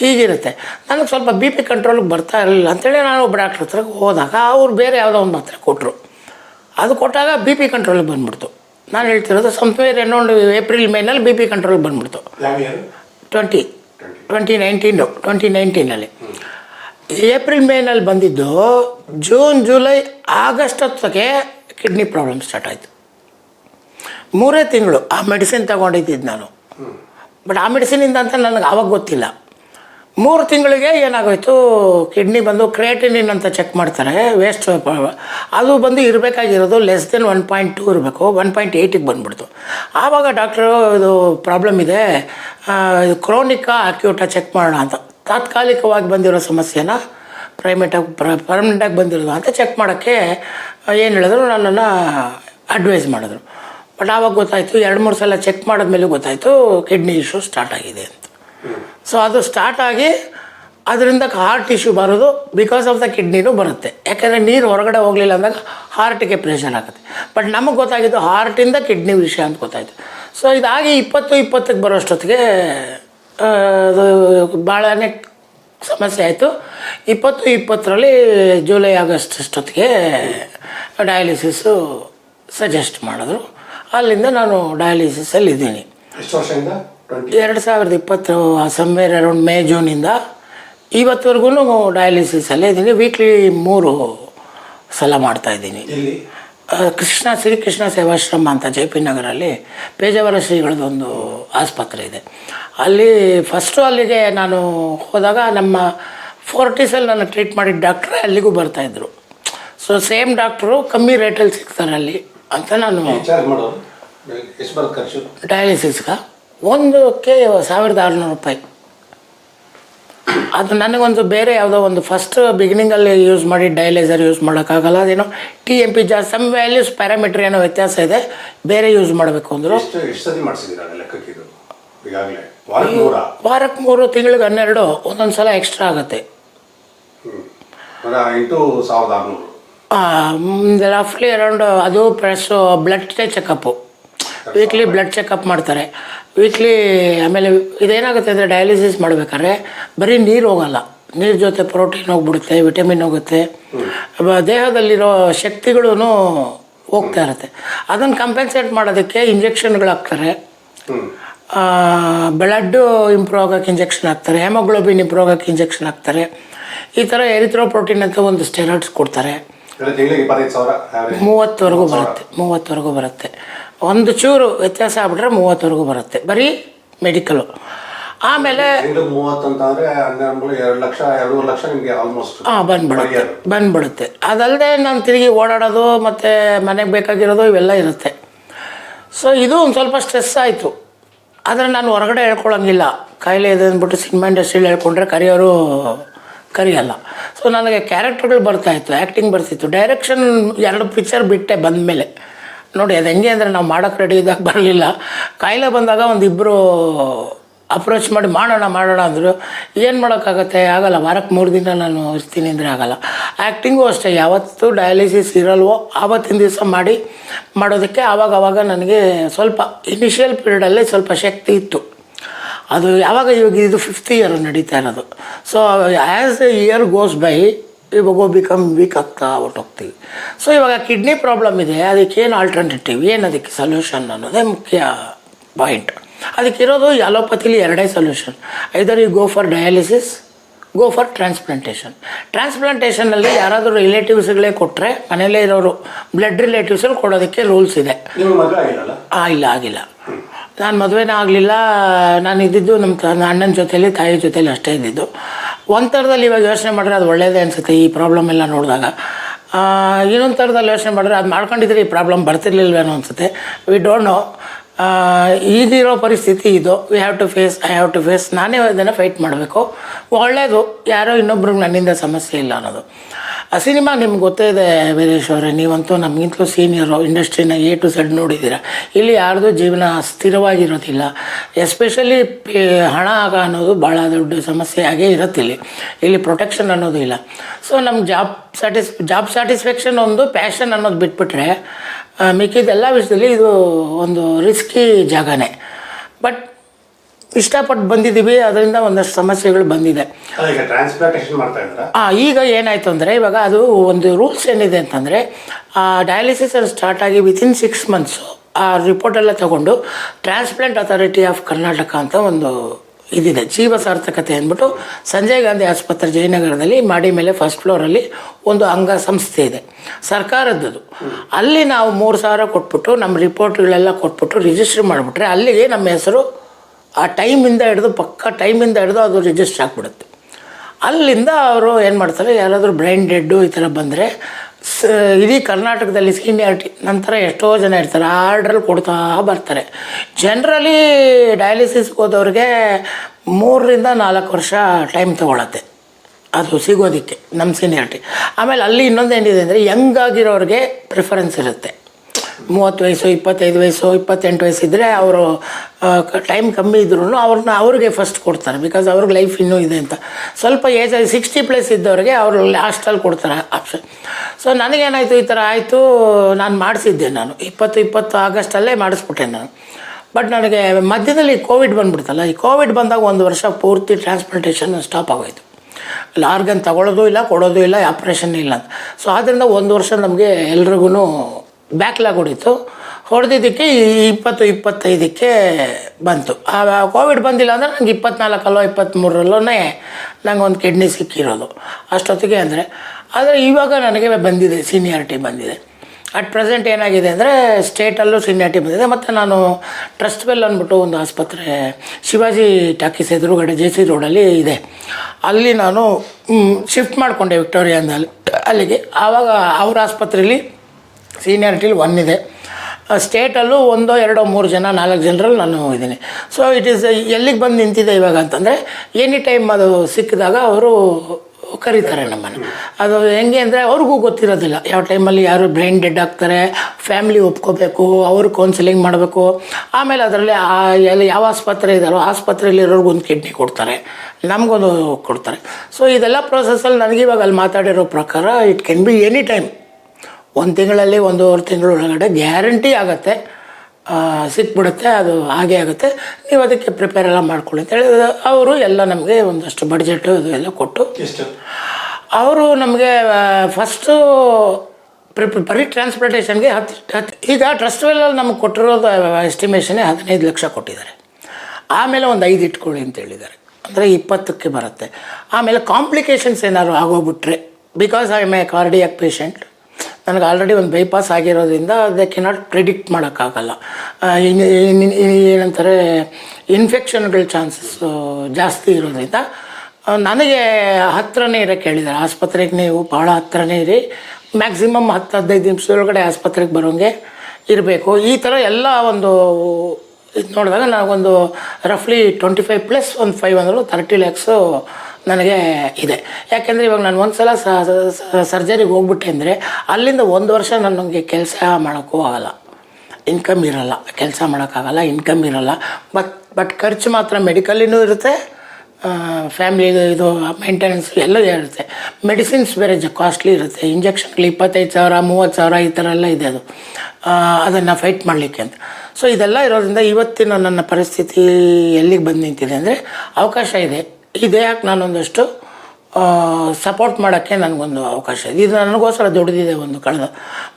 ಹೀಗಿರುತ್ತೆ. ನನಗೆ ಸ್ವಲ್ಪ ಬಿ ಪಿ ಕಂಟ್ರೋಲ್ಗೆ ಬರ್ತಾ ಇರಲಿಲ್ಲ ಅಂತೇಳಿ ನಾನು ಒಬ್ಬ ಡಾಕ್ಟ್ರ್ ಹತ್ರ ಹೋದಾಗ ಅವ್ರು ಬೇರೆ ಯಾವುದೋ ಒಂದು ಮಾತ್ರೆ ಕೊಟ್ಟರು ಅದು ಕೊಟ್ಟಾಗ ಬಿ ಪಿ ಕಂಟ್ರೋಲಿಗೆ ಬಂದ್ಬಿಡ್ತು. ನಾನು ಹೇಳ್ತಿರೋದು ಸಂಪೇರ್ ಇನ್ನೊಂದು ಏಪ್ರಿಲ್ ಮೇನಲ್ಲಿ ಬಿ ಪಿ ಕಂಟ್ರೋಲ್ಗೆ ಬಂದ್ಬಿಡ್ತು. ಟ್ವೆಂಟಿ ಟ್ವೆಂಟಿ ನೈನ್ಟೀನು ಟ್ವೆಂಟಿ ನೈನ್ಟೀನಲ್ಲಿ ಏಪ್ರಿಲ್ ಮೇನಲ್ಲಿ ಬಂದಿದ್ದು ಜೂನ್ ಜುಲೈ ಆಗಸ್ಟ್ ಹತ್ತಕ್ಕೆ ಕಿಡ್ನಿ ಪ್ರಾಬ್ಲಮ್ ಸ್ಟಾರ್ಟ್ ಆಯಿತು. ಮೂರೇ ತಿಂಗಳು ಆ ಮೆಡಿಸಿನ್ ತಗೊಂಡಿದ್ದಿದ್ದು ನಾನು. ಬಟ್ ಆ ಮೆಡಿಸಿನಿಂದ ಅಂತ ನನಗೆ ಆವಾಗ ಗೊತ್ತಿಲ್ಲ. ಮೂರು ತಿಂಗಳಿಗೆ ಏನಾಗೋಯ್ತು? ಕಿಡ್ನಿ ಬಂದು ಕ್ರಿಯೇಟಿನಿನ್ ಅಂತ ಚೆಕ್ ಮಾಡ್ತಾರೆ ವೇಸ್ಟ್ ಅದು ಬಂದು ಇರಬೇಕಾಗಿರೋದು less than one point two ಇರಬೇಕು ಒನ್ ಪಾಯಿಂಟ್ ಏಯ್ಟಿಗೆ ಬಂದುಬಿಡ್ತು. ಆವಾಗ ಡಾಕ್ಟ್ರು ಇದು ಪ್ರಾಬ್ಲಮ್ ಇದೆ ಇದು ಕ್ರೋನಿಕಾ ಅಕ್ಯೂಟ ಚೆಕ್ ಮಾಡೋಣ ಅಂತ. ತಾತ್ಕಾಲಿಕವಾಗಿ ಬಂದಿರೋ ಸಮಸ್ಯೆನ ಪ್ರೈಮೇಟಾಗಿ ಪ್ರ ಪರ್ಮನೆಂಟಾಗಿ ಬಂದಿರೋದು ಅಂತ ಚೆಕ್ ಮಾಡೋಕ್ಕೆ, ಏನು ಹೇಳಿದ್ರು, ನನ್ನನ್ನು ಅಡ್ವೈಸ್ ಮಾಡಿದ್ರು. ಬಟ್ ಆವಾಗ ಗೊತ್ತಾಯಿತು, ಎರಡು ಮೂರು ಸಲ ಚೆಕ್ ಮಾಡಿದ್ಮೇಲೆ ಗೊತ್ತಾಯಿತು, ಕಿಡ್ನಿ ಇಶ್ಯೂ ಸ್ಟಾರ್ಟ್ ಆಗಿದೆ ಅಂತ. ಸೊ ಅದು ಸ್ಟಾರ್ಟ್ ಆಗಿ ಅದರಿಂದ ಹಾರ್ಟ್ ಇಶ್ಯೂ ಬರೋದು ಬಿಕಾಸ್ ಆಫ್ ದ ಕಿಡ್ನಿನೂ ಬರುತ್ತೆ. ಯಾಕಂದರೆ ನೀರು ಹೊರಗಡೆ ಹೋಗಲಿಲ್ಲ ಅಂದಾಗ ಹಾರ್ಟಿಗೆ ಪ್ರೆಷರ್ ಆಗುತ್ತೆ. ಬಟ್ ನಮಗೆ ಗೊತ್ತಾಗಿದ್ದು ಹಾರ್ಟಿಂದ ಕಿಡ್ನಿ ವಿಷಯ ಅಂತ ಗೊತ್ತಾಯಿತು. ಸೊ ಇದಾಗಿ ಇಪ್ಪತ್ತು ಇಪ್ಪತ್ತಕ್ಕೆ ಬರೋಷ್ಟೊತ್ತಿಗೆ ಅದು ಭಾಳನೇ ಸಮಸ್ಯೆ ಆಯಿತು. ಇಪ್ಪತ್ತು ಇಪ್ಪತ್ತರಲ್ಲಿ ಜುಲೈ, ಆಗಸ್ಟ್ ಅಷ್ಟೊತ್ತಿಗೆ ಡಯಾಲಿಸಿಸ್ಸು ಸಜೆಸ್ಟ್ ಮಾಡಿದ್ರು. ಅಲ್ಲಿಂದ ನಾನು ಡಯಾಲಿಸಿಸಲ್ಲಿ ಇದ್ದೀನಿ ಎರಡು ಸಾವಿರದ ಇಪ್ಪತ್ತು ಸಮ್ವೇರ್ ಅರೌಂಡ್ ಮೇ ಜೂನಿಂದ ಡಯಾಲಿಸಿಸ್ ಡಯಾಲಿಸಿಸಲ್ಲೇ ಇದ್ದೀನಿ. ವೀಕ್ಲಿ ಮೂರು ಸಲ ಮಾಡ್ತಾ ಇದ್ದೀನಿ. ಇಲ್ಲಿ ಶ್ರೀ ಕೃಷ್ಣ ಶ್ರೀಕೃಷ್ಣ ಸೇವಾಶ್ರಮ ಅಂತ ಜೆ ಪಿ ನಗರಲ್ಲಿ ಪೇಜಾವರ ಶ್ರೀಗಳದೊಂದು ಆಸ್ಪತ್ರೆ ಇದೆ. ಅಲ್ಲಿ ಫಸ್ಟು ಅಲ್ಲಿಗೆ ನಾನು ಹೋದಾಗ ನಮ್ಮ ಫೋರ್ಟಿಸಲ್ಲಿ ನಾನು ಟ್ರೀಟ್ ಮಾಡಿದ ಡಾಕ್ಟ್ರೇ ಅಲ್ಲಿಗೂ ಬರ್ತಾಯಿದ್ರು ಸೊ ಸೇಮ್ ಡಾಕ್ಟ್ರು ಕಮ್ಮಿ ರೇಟಲ್ಲಿ ಸಿಗ್ತಾರೆ ಅಲ್ಲಿ ಅಂತ ನಾನು ಡಯಾಲಿಸಿಸ್ಗೆ ಒಂದಕ್ಕೆ ಸಾವಿರದ ಆರುನೂರು ರೂಪಾಯಿ. ಅದು ನನಗೊಂದು ಬೇರೆ ಯಾವುದೋ ಒಂದು ಫಸ್ಟ್ ಬಿಗಿನಿಂಗಲ್ಲಿ ಯೂಸ್ ಮಾಡಿ ಡಯಲೈಸರ್ ಯೂಸ್ ಮಾಡೋಕ್ಕಾಗಲ್ಲ ಅದೇನೋ ಟಿ ಎಂ ಪಿ ಜಾ ಸಮ್ ವ್ಯಾಲ್ಯೂಸ್ ಪ್ಯಾರಾಮೀಟ್ರ್ ಏನೋ ವ್ಯತ್ಯಾಸ ಇದೆ ಬೇರೆ ಯೂಸ್ ಮಾಡಬೇಕು ಅಂದರು. ವಾರಕ್ಕೆ ಮೂರು? ತಿಂಗಳಿಗೆ ಹನ್ನೆರಡು ಒಂದೊಂದು ಸಲ ಎಕ್ಸ್ಟ್ರಾ ಆಗುತ್ತೆ. ರಫ್ಲಿ ಅರೌಂಡ್ ಅದು plus blood checkup weekly blood checkup ಮಾಡ್ತಾರೆ. ವೀಕ್ಲಿ ಆಮೇಲೆ ಇದೇನಾಗುತ್ತೆ ಅಂದರೆ ಡಯಾಲಿಸಿಸ್ ಮಾಡಬೇಕಾದ್ರೆ ಬರೀ ನೀರು ಹೋಗಲ್ಲ. ನೀರು ಜೊತೆ ಪ್ರೋಟೀನ್ ಹೋಗ್ಬಿಡುತ್ತೆ ವಿಟಮಿನ್ ಹೋಗುತ್ತೆ. ದೇಹದಲ್ಲಿರೋ ಶಕ್ತಿಗಳೂ ಹೋಗ್ತಾ ಇರುತ್ತೆ. ಅದನ್ನು ಕಂಪೆನ್ಸೇಟ್ ಮಾಡೋದಕ್ಕೆ ಇಂಜೆಕ್ಷನ್ಗಳು ಹಾಕ್ತಾರೆ. ಬ್ಲಡ್ ಬ್ಲಡ್ಡು ಇಂಪ್ರೂವ್ ಆಗೋಕ್ಕೆ ಇಂಜೆಕ್ಷನ್ ಹಾಕ್ತಾರೆ ಹೆಮೋಗ್ಲೋಬಿನ್ ಇಂಪ್ರೂವ್ ಆಗೋಕ್ಕೆ ಇಂಜೆಕ್ಷನ್ ಹಾಕ್ತಾರೆ. ಈ ಥರ ಎರಿಥ್ರೋ ಪ್ರೋಟೀನ್ ಅಂತ ಒಂದು ಸ್ಟೆರಾಯ್ಡ್ಸ್ ಕೊಡ್ತಾರೆ. ಮೂವತ್ತವರೆಗೂ ಬರುತ್ತೆ ಮೂವತ್ತವರೆಗೂ ಬರುತ್ತೆ. ಒಂದು ಚೂರು ವ್ಯತ್ಯಾಸ ಆಗ್ಬಿಟ್ರೆ ಮೂವತ್ತವರೆಗೂ ಬರುತ್ತೆ. ಬರೀ ಮೆಡಿಕಲು ಆಮೇಲೆ ಹಾಂ ಬಂದ್ಬಿಡುತ್ತೆ. ಬಂದ್ಬಿಡುತ್ತೆ. ಅದಲ್ಲದೆ ನಾನು ತಿರುಗಿ ಓಡಾಡೋದು ಮತ್ತು ಮನೆಗೆ ಬೇಕಾಗಿರೋದು ಇವೆಲ್ಲ ಇರುತ್ತೆ. ಸೊ ಇದು ಒಂದು ಸ್ವಲ್ಪ ಸ್ಟ್ರೆಸ್ ಆಯಿತು. ಆದರೆ ನಾನು ಹೊರಗಡೆ ಹೇಳ್ಕೊಳ್ಳೋಂಗಿಲ್ಲ ಕಾಯಿಲೆ ಇದೆ ಅಂದ್ಬಿಟ್ಟು ಸಿನಿಮಾ ಇಂಡಸ್ಟ್ರಿಯಲ್ಲಿ ಹೇಳ್ಕೊಂಡ್ರೆ ಕರೆಯೋರು ಕರೆಯಲ್ಲ. ಸೊ ನನಗೆ ಕ್ಯಾರೆಕ್ಟರ್ಗಳು ಬರ್ತಾಯಿತ್ತು ಆ್ಯಕ್ಟಿಂಗ್ ಬರ್ತಿತ್ತು. ಡೈರೆಕ್ಷನ್ ಎರಡು ಪಿಕ್ಚರ್ ಬಿಟ್ಟೆ ಬಂದಮೇಲೆ. ನೋಡಿ, ಅದು ಹೆಂಗೆ ಅಂದರೆ ನಾವು ಮಾಡೋಕ್ಕೆ ರೆಡಿ ಇದ್ದಾಗ ಬರಲಿಲ್ಲ. ಕಾಯಿಲೆ ಬಂದಾಗ ಒಂದು ಇಬ್ಬರು ಅಪ್ರೋಚ್ ಮಾಡಿ, ಮಾಡೋಣ ಮಾಡೋಣ ಅಂದರು. ಏನು ಮಾಡೋಕ್ಕಾಗತ್ತೆ? ಆಗಲ್ಲ ವಾರಕ್ಕೆ ಮೂರು ದಿನ ನಾನು ಇರ್ತೀನಿ ಅಂದರೆ ಆಗಲ್ಲ. ಆ್ಯಕ್ಟಿಂಗು ಅಷ್ಟೇ, ಯಾವತ್ತೂ ಡಯಾಲಿಸಿಸ್ ಇರಲ್ವೋ, ಆವತ್ತಿನ ದಿವಸ ಮಾಡಿ ಮಾಡೋದಕ್ಕೆ ಆವಾಗ ಆವಾಗ ನನಗೆ ಸ್ವಲ್ಪ ಇನಿಷಿಯಲ್ ಪೀರಿಯಡಲ್ಲಿ ಸ್ವಲ್ಪ ಶಕ್ತಿ ಇತ್ತು. ಅದು ಯಾವಾಗ ಇವಾಗ ಇದು ಫಿಫ್ತ್ ಇಯರ್ ನಡೀತಾ ಇರೋದು. So as a year goes by ಇವಾಗ ಬಿಕಮ್ ವೀಕ್ ಆಗ್ತಾ ಹೊರ್ಟೋಗ್ತೀವಿ. ಸೊ ಇವಾಗ ಕಿಡ್ನಿ ಪ್ರಾಬ್ಲಮ್ ಇದೆ ಅದಕ್ಕೇನು ಆಲ್ಟರ್ನೇಟಿವ್ ಏನು ಅದಕ್ಕೆ ಸೊಲ್ಯೂಷನ್ ಅನ್ನೋದೇ ಮುಖ್ಯ ಪಾಯಿಂಟ್ ಅದಕ್ಕಿರೋದು ಅಲೋಪತಿಲಿ ಎರಡೇ solution either you go for dialysis go for transplantation ಟ್ರಾನ್ಸ್ಪ್ಲಾಂಟೇಷನಲ್ಲಿ ಯಾರಾದರೂ ರಿಲೇಟಿವ್ಸ್ಗಳೇ ಕೊಟ್ಟರೆ ಮನೇಲೇ ಇರೋರು ಬ್ಲಡ್ ರಿಲೇಟಿವ್ಸಲ್ಲಿ ಕೊಡೋದಕ್ಕೆ ರೂಲ್ಸ್ ಇದೆ. ಆ ಇಲ್ಲ ಆಗಿಲ್ಲ. ನಾನು ಮದುವೆನೇ ಆಗಲಿಲ್ಲ ನಾನು ಇದ್ದಿದ್ದು ನಮ್ಮ ಅಣ್ಣನ ಜೊತೇಲಿ ತಾಯಿ ಜೊತೆಲಿ ಅಷ್ಟೇ ಇದ್ದಿದ್ದು. ಒಂದು ಥರದಲ್ಲಿ ಇವಾಗ ಯೋಚನೆ ಮಾಡಿದ್ರೆ ಅದು ಒಳ್ಳೆಯದೇ ಅನಿಸುತ್ತೆ ಈ ಪ್ರಾಬ್ಲಮ್ ಎಲ್ಲ ನೋಡಿದಾಗ. ಇನ್ನೊಂದು ಥರದಲ್ಲಿ ಯೋಚನೆ ಮಾಡಿದ್ರೆ ಅದು ಮಾಡ್ಕೊಂಡಿದ್ರೆ ಈ ಪ್ರಾಬ್ಲಮ್ ಬರ್ತಿರ್ಲಿಲ್ವೇನೋ ಅನಿಸುತ್ತೆ. ವಿ ಡೋಂಟ್ ನೋ ಈಗಿರೋ ಪರಿಸ್ಥಿತಿ ಇದು. We have to face I have to face ನಾನೇ ಇದನ್ನು ಫೈಟ್ ಮಾಡಬೇಕು. ಒಳ್ಳೆಯದು ಯಾರೋ ಇನ್ನೊಬ್ರಿಗೆ ನನ್ನಿಂದ ಸಮಸ್ಯೆ ಇಲ್ಲ ಅನ್ನೋದು. ಆ ಸಿನಿಮಾ ನಿಮ್ಗೆ ಗೊತ್ತೇ ಇದೆ ವೀರೇಶ್ ಅವರೇ, ನೀವಂತೂ ನಮಗಿಂತಲೂ ಸೀನಿಯರು ಇಂಡಸ್ಟ್ರಿನ ಎ ಟು ಸೆಡ್ ನೋಡಿದ್ದೀರ ಇಲ್ಲಿ ಯಾರ್ದು ಜೀವನ ಸ್ಥಿರವಾಗಿರೋದಿಲ್ಲ. ಎಸ್ಪೆಷಲಿ ಹಣ ಆಗ ಅನ್ನೋದು ಭಾಳ ದೊಡ್ಡ ಸಮಸ್ಯೆ ಆಗೇ ಇರುತ್ತೆ ಇಲ್ಲಿ ಪ್ರೊಟೆಕ್ಷನ್ ಅನ್ನೋದು ಇಲ್ಲ. ಸೊ ನಮ್ಮ ಜಾಬ್ ಸ್ಯಾಟಿಸ್ ಜಾಬ್ ಸ್ಯಾಟಿಸ್ಫ್ಯಾಕ್ಷನ್ ಒಂದು ಪ್ಯಾಷನ್ ಅನ್ನೋದು ಬಿಟ್ಬಿಟ್ರೆ ಮಿಕ್ಕಿದ್ದೆಲ್ಲ ವಿಷಯದಲ್ಲಿ ಇದು ಒಂದು ರಿಸ್ಕಿ ಜಾಗನೇ. ಬಟ್ ಇಷ್ಟಪಟ್ಟು ಬಂದಿದ್ದೀವಿ ಅದರಿಂದ ಒಂದಷ್ಟು ಸಮಸ್ಯೆಗಳು ಬಂದಿದೆ. ಹಾಂ ಈಗ ಏನಾಯ್ತು ಆ, ಅಂದರೆ ಇವಾಗ ಅದು ಒಂದು ರೂಲ್ಸ್ ಏನಿದೆ ಅಂತಂದರೆ ಡಯಾಲಿಸಿಸ್ ಸ್ಟಾರ್ಟ್ ಆಗಿ ವಿತಿನ್ ಸಿಕ್ಸ್ ಮಂತ್ಸು ಆ ರಿಪೋರ್ಟ್ ಎಲ್ಲ ತಗೊಂಡು ಟ್ರಾನ್ಸ್ಪ್ಲಾಂಟ್ ಅಥಾರಿಟಿ ಆಫ್ ಕರ್ನಾಟಕ ಅಂತ ಒಂದು ಇದಿದೆ ಜೀವ ಸಾರ್ಥಕತೆ ಅಂದ್ಬಿಟ್ಟು ಸಂಜಯ್ ಗಾಂಧಿ ಆಸ್ಪತ್ರೆ ಜಯನಗರದಲ್ಲಿ ಮಾಡಿ ಮೇಲೆ ಫಸ್ಟ್ ಫ್ಲೋರಲ್ಲಿ ಒಂದು ಅಂಗ ಸಂಸ್ಥೆ ಇದೆ ಸರ್ಕಾರದ್ದು ಅಲ್ಲಿ ನಾವು ಮೂರು ಸಾವಿರ ಕೊಟ್ಬಿಟ್ಟು ನಮ್ಮ ರಿಪೋರ್ಟ್ಗಳೆಲ್ಲ ಕೊಟ್ಬಿಟ್ಟು ರಿಜಿಸ್ಟರ್ ಮಾಡಿಬಿಟ್ರೆ ಅಲ್ಲಿಗೆ ನಮ್ಮ ಹೆಸರು ಆ ಟೈಮಿಂದ ಹಿಡಿದು, ಪಕ್ಕ ಟೈಮಿಂದ ಹಿಡಿದು ಅದು ರಿಜಿಸ್ಟರ್ ಆಗಿಬಿಡುತ್ತೆ. ಅಲ್ಲಿಂದ ಅವರು ಏನು ಮಾಡ್ತಾರೆ, ಯಾರಾದರೂ ಬ್ರೈನ್ ಡೆಡ್ಡು ಈ ಥರ ಬಂದರೆ, ಸ, ಇಡೀ ಕರ್ನಾಟಕದಲ್ಲಿ ಸೀನಿಯಾರಿಟಿ ನಂತರ ಎಷ್ಟೋ ಜನ ಇರ್ತಾರೆ ಆರ್ಡ್ರಲ್ಲಿ ಕೊಡ್ತಾ ಬರ್ತಾರೆ. ಜನರಲಿ ಡಯಾಲಿಸಿಸ್ಗೆ ಹೋದವ್ರಿಗೆ ಮೂರರಿಂದ ನಾಲ್ಕು ವರ್ಷ ಟೈಮ್ ತೊಗೊಳತ್ತೆ. ಅದು ಸಿಗೋದಕ್ಕೆ ನಮ್ಮ ಸೀನಿಯಾರಿಟಿ ಆಮೇಲೆ ಅಲ್ಲಿ ಇನ್ನೊಂದು ಏನಿದೆ ಅಂದರೆ ಯಂಗ್ ಆಗಿರೋರಿಗೆ ಪ್ರಿಫರೆನ್ಸ್ ಇರುತ್ತೆ. ಮೂವತ್ತು ವಯಸ್ಸು, ಇಪ್ಪತ್ತೈದು ವಯಸ್ಸು, ಇಪ್ಪತ್ತೆಂಟು ವಯಸ್ಸಿದ್ರೆ ಅವರು ಟೈಮ್ ಕಮ್ಮಿ ಇದ್ರೂ ಅವ್ರನ್ನ ಅವ್ರಿಗೆ ಫಸ್ಟ್ ಕೊಡ್ತಾರೆ ಬಿಕಾಸ್ ಅವ್ರಿಗೆ ಲೈಫ್ ಇನ್ನೂ ಇದೆ ಅಂತ. ಸ್ವಲ್ಪ ಏಜ್ ಸಿಕ್ಸ್ಟಿ ಪ್ಲಸ್ ಇದ್ದವ್ರಿಗೆ ಅವರು ಲಾಸ್ಟಲ್ಲಿ ಕೊಡ್ತಾರೆ ಆಪ್ಷನ್ ಸೊ ನನಗೇನಾಯಿತು ಈ ಥರ ಆಯಿತು, ನಾನು ಮಾಡಿಸಿದ್ದೆ ನಾನು. ಇಪ್ಪತ್ತು ಇಪ್ಪತ್ತು ಆಗಸ್ಟಲ್ಲೇ ಮಾಡಿಸ್ಬಿಟ್ಟೆ ನಾನು. ಬಟ್ ನನಗೆ ಮಧ್ಯದಲ್ಲಿ ಕೋವಿಡ್ ಬಂದ್ಬಿಡ್ತಲ್ಲ, ಈ ಕೋವಿಡ್ ಬಂದಾಗ ಒಂದು ವರ್ಷ ಪೂರ್ತಿ ಟ್ರಾನ್ಸ್ಪ್ಲಾಂಟೇಷನ್ ಸ್ಟಾಪ್ ಆಗೋಯ್ತು. ಲಾರ್ಗನ್ ತಗೊಳ್ಳೋದು ಇಲ್ಲ, ಕೊಡೋದು ಇಲ್ಲ ಆಪ್ರೇಷನ್ ಇಲ್ಲ ಅಂತ. ಸೊ ಆದ್ದರಿಂದ ಒಂದು ವರ್ಷ ನಮಗೆ ಎಲ್ರಿಗೂ ಬ್ಯಾಕ್ಲಾಗ್ ಹೊಡಿತು ಹೊಡೆದಿದ್ದಕ್ಕೆ ಇಪ್ಪತ್ತು, ಇಪ್ಪತ್ತೈದಕ್ಕೆ ಬಂತು. ಆ ಕೋವಿಡ್ ಬಂದಿಲ್ಲ ಅಂದರೆ ನಂಗೆ ಇಪ್ಪತ್ನಾಲ್ಕಲ್ಲೋ ಇಪ್ಪತ್ತ್ಮೂರಲ್ಲೋ ನಂಗೆ ಒಂದು ಕಿಡ್ನಿ ಸಿಕ್ಕಿರೋದು. ಅಷ್ಟೊತ್ತಿಗೆ ಅಂದರೆ. ಆದರೆ ಇವಾಗ ನನಗೆ ಬಂದಿದೆ ಸೀನಿಯಾರಿಟಿ ಬಂದಿದೆ. ಅಟ್ ಪ್ರೆಸೆಂಟ್ ಏನಾಗಿದೆ ಅಂದರೆ ಸ್ಟೇಟಲ್ಲೂ ಸೀನಿಯಾರಿಟಿ ಬಂದಿದೆ. ಮತ್ತು ನಾನು ಟ್ರಸ್ಟ್ ವೆಲ್ ಅಂದ್ಬಿಟ್ಟು ಒಂದು ಆಸ್ಪತ್ರೆ, ಶಿವಾಜಿ ಟಾಕೀಸ್ ಎದುರುಗಡೆ, ಜೆ ಸಿ ರೋಡಲ್ಲಿ ಇದೆ. ಅಲ್ಲಿ ನಾನು ಶಿಫ್ಟ್ ಮಾಡಿಕೊಂಡೆ ವಿಕ್ಟೋರಿಯಾದಲ್ಲಿ ಅಲ್ಲಿಗೆ. ಆವಾಗ ಅವ್ರ ಆಸ್ಪತ್ರೆಯಲ್ಲಿ ಸೀನಿಯಾರಿಟಿಲಿ ಒನ್ ಇದೆ. ಸ್ಟೇಟಲ್ಲೂ ಒಂದೋ ಎರಡೋ ಮೂರು ಜನ, ನಾಲ್ಕು ಜನರಲ್ಲಿ ನಾನು ಇದ್ದೀನಿ. ಸೊ ಇಟ್ ಈಸ್ ಎಲ್ಲಿಗೆ ಬಂದು ನಿಂತಿದೆ ಇವಾಗ ಅಂತಂದರೆ ಎನಿ ಟೈಮ್ ಅದು ಸಿಕ್ಕಿದಾಗ ಅವರು ಕರೀತಾರೆ ನಮ್ಮನ್ನು. ಅದು ಹೆಂಗೆ ಅಂದರೆ ಅವ್ರಿಗೂ ಗೊತ್ತಿರೋದಿಲ್ಲ. ಯಾವ ಟೈಮಲ್ಲಿ ಯಾರು ಬ್ರೈನ್ ಡೆಡ್ ಆಗ್ತಾರೆ ಫ್ಯಾಮಿಲಿ ಒಪ್ಕೋಬೇಕು, ಅವ್ರು ಕೌನ್ಸಿಲಿಂಗ್ ಮಾಡಬೇಕು. ಆಮೇಲೆ ಅದರಲ್ಲಿ ಆ, ಎಲ್ಲಿ ಯಾವ ಆಸ್ಪತ್ರೆ ಇದ್ದಾರೋ ಆಸ್ಪತ್ರೆಯಲ್ಲಿ ಇರೋರ್ಗೆ ಒಂದು ಕಿಡ್ನಿ ಕೊಡ್ತಾರೆ. ನಮಗೊಂದು ಕೊಡ್ತಾರೆ. ಸೊ ಇದೆಲ್ಲ ಪ್ರೊಸೆಸಲ್ಲಿ ನನಗೆ ಇವಾಗ ಅಲ್ಲಿ ಮಾತಾಡಿರೋ ಪ್ರಕಾರ it can be any time ಒಂದು ತಿಂಗಳಲ್ಲಿ ಒಂದೂವರೆ ತಿಂಗಳೊಳಗಡೆ ಗ್ಯಾರಂಟಿ ಆಗುತ್ತೆ. ಸಿಕ್ಬಿಡುತ್ತೆ ಅದು ಹಾಗೆ ಆಗುತ್ತೆ. ನೀವು ಅದಕ್ಕೆ ಪ್ರಿಪೇರ್ ಎಲ್ಲ ಮಾಡ್ಕೊಳ್ಳಿ ಅಂತ ಹೇಳಿ ಅವರು ಎಲ್ಲ ನಮಗೆ ಒಂದಷ್ಟು ಬಡ್ಜೆಟು ಇದು ಎಲ್ಲ ಕೊಟ್ಟು ಅವರು ನಮಗೆ ಫಸ್ಟು ಪ್ರಿಪ್ ಬರೀ ಟ್ರಾನ್ಸ್ಪೋರ್ಟೇಷನ್ಗೆ ಹತ್ತು ಹತ್ತು ಈಗ ಟ್ರಸ್ಟ್ ವೆಲ್ಲಲ್ಲಿ ನಮಗೆ ಕೊಟ್ಟಿರೋದು ಎಸ್ಟಿಮೇಷನ್ನೇ ಹದಿನೈದು ಲಕ್ಷ ಕೊಟ್ಟಿದ್ದಾರೆ. ಆಮೇಲೆ ಒಂದು ಐದು ಇಟ್ಕೊಳ್ಳಿ ಅಂತ ಹೇಳಿದ್ದಾರೆ. ಅಂದರೆ ಇಪ್ಪತ್ತಕ್ಕೆ ಬರುತ್ತೆ. ಆಮೇಲೆ ಕಾಂಪ್ಲಿಕೇಶನ್ಸ್ ಏನಾದ್ರು ಆಗೋಗ್ಬಿಟ್ರೆ because I'm a cardiac patient ನನಗೆ ಆಲ್ರೆಡಿ ಒಂದು ಬೈಪಾಸ್ ಆಗಿರೋದ್ರಿಂದ ಅದಕ್ಕೆ ನಾಟ್ ಪ್ರಿಡಿಕ್ಟ್ ಮಾಡೋಕ್ಕಾಗಲ್ಲ. ಏನಂತಾರೆ ಇನ್ಫೆಕ್ಷನ್ಗಳ ಚಾನ್ಸಸ್ಸು ಜಾಸ್ತಿ ಇರೋದ್ರಿಂದ ನನಗೆ ಹತ್ರನೇ ಇರೋಕ್ಕೆ ಹೇಳಿದ್ದಾರೆ ಆಸ್ಪತ್ರೆಗೆ ನೀವು ಭಾಳ ಹತ್ರನೇ ಇರಿ. ಮ್ಯಾಕ್ಸಿಮಮ್ ಹತ್ತು, ಹದಿನೈದು ನಿಮಿಷದೊಳಗಡೆ ಆಸ್ಪತ್ರೆಗೆ ಬರೋಂಗೆ ಇರಬೇಕು. ಈ ಥರ ಎಲ್ಲ ಒಂದು, ಇದು ನೋಡಿದಾಗ ನನಗೊಂದು ರಫ್ಲಿ ಟ್ವೆಂಟಿ ಫೈವ್ ಪ್ಲಸ್ ಒಂದು ಫೈವ್ ಅಂದರು ತರ್ಟಿ ಲ್ಯಾಕ್ಸು ನನಗೆ ಇದೆ. ಯಾಕೆಂದರೆ ಇವಾಗ ನಾನು ಒಂದು ಸಲ ಸರ್ಜರಿಗೆ ಹೋಗ್ಬಿಟ್ಟೆ ಅಂದರೆ ಅಲ್ಲಿಂದ ಒಂದು ವರ್ಷ ನನಗೆ ಕೆಲಸ ಮಾಡೋಕ್ಕೂ ಆಗಲ್ಲ. ಇನ್ಕಮ್ ಇರಲ್ಲ. ಕೆಲಸ ಮಾಡೋಕ್ಕಾಗಲ್ಲ ಇನ್ಕಮ್ ಇರಲ್ಲ. ಬಟ್ ಬಟ್ ಖರ್ಚು ಮಾತ್ರ ಮೆಡಿಕಲಿನೂ ಇರುತ್ತೆ ಫ್ಯಾಮಿಲಿ ಇದು ಮೇಂಟೆನೆನ್ಸ್ ಎಲ್ಲ ಇರುತ್ತೆ. ಮೆಡಿಸಿನ್ಸ್ ಬೇರೆ ಜ ಕಾಸ್ಟ್ಲಿ ಇರುತ್ತೆ. ಇಂಜೆಕ್ಷನ್ಗಳು ಇಪ್ಪತ್ತೈದು ಸಾವಿರ, ಮೂವತ್ತು ಸಾವಿರ ಈ ಥರ ಎಲ್ಲ ಇದೆ ಅದು. ಅದನ್ನು ಫೈಟ್ ಮಾಡಲಿಕ್ಕೆ ಅಂತ. ಸೊ ಇದೆಲ್ಲ ಇರೋದ್ರಿಂದ ಇವತ್ತಿನ ನನ್ನ ಪರಿಸ್ಥಿತಿ ಎಲ್ಲಿಗೆ ಬಂದು ನಿಂತಿದೆ ಅಂದರೆ ಅವಕಾಶ ಇದೆ. ಈ ದೇಹಕ್ಕೆ ನಾನೊಂದಷ್ಟು ಸಪೋರ್ಟ್ ಮಾಡೋಕ್ಕೆ ನನಗೊಂದು ಅವಕಾಶ ಇದೆ. ಇದು ನನಗೋಸ್ಕರ ದುಡಿದಿದೆ ಒಂದು ಕಳೆದ